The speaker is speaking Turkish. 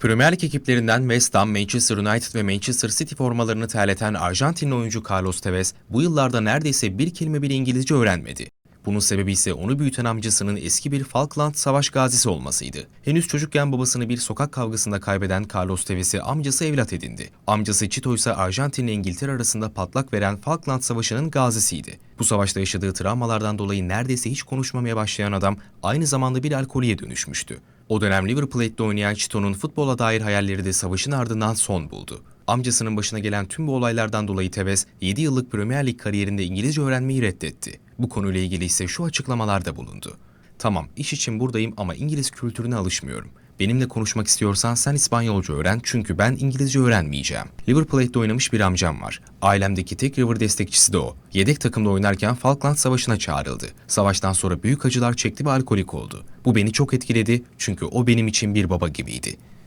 Premier Lig ekiplerinden West Ham, Manchester United ve Manchester City formalarını terleten Arjantinli oyuncu Carlos Tevez bu yıllarda neredeyse bir kelime bile İngilizce öğrenmedi. Bunun sebebi ise onu büyüten amcasının eski bir Falkland savaş gazisi olmasıydı. Henüz çocukken babasını bir sokak kavgasında kaybeden Carlos Tevez'i amcası evlat edindi. Amcası Chito ise Arjantin ile İngiltere arasında patlak veren Falkland Savaşı'nın gazisiydi. Bu savaşta yaşadığı travmalardan dolayı neredeyse hiç konuşmamaya başlayan adam aynı zamanda bir alkolüye dönüşmüştü. O dönem River Plate'de oynayan Chito'nun futbola dair hayalleri de savaşın ardından son buldu. Amcasının başına gelen tüm bu olaylardan dolayı Tevez, 7 yıllık Premier Lig kariyerinde İngilizce öğrenmeyi reddetti. Bu konuyla ilgili ise şu açıklamalarda bulundu. Tamam, iş için buradayım ama İngiliz kültürüne alışmıyorum. Benimle konuşmak istiyorsan sen İspanyolca öğren çünkü ben İngilizce öğrenmeyeceğim. River oynamış bir amcam var. Ailemdeki tek River destekçisi de o. Yedek takımda oynarken Falkland Savaşı'na çağrıldı. Savaştan sonra büyük acılar çekti ve alkolik oldu. Bu beni çok etkiledi çünkü o benim için bir baba gibiydi.